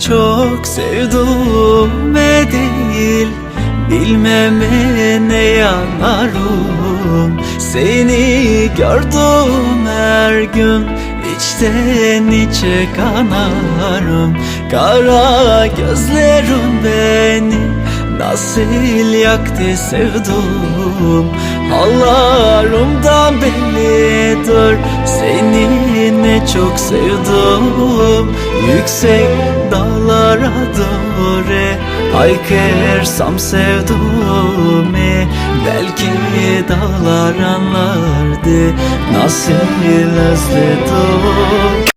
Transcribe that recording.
Çok sevduğume değil Bilmeme ne yanarım Seni gördüm her gün içten içe kanarım. Kara gözlerim beni Nasıl yaktı sevdum Hallarımdan bellidir çok sevdim. Yüksek dağlara doğru Haykırsam sevduğumu Belki dağlar anlardı Nasıl özledim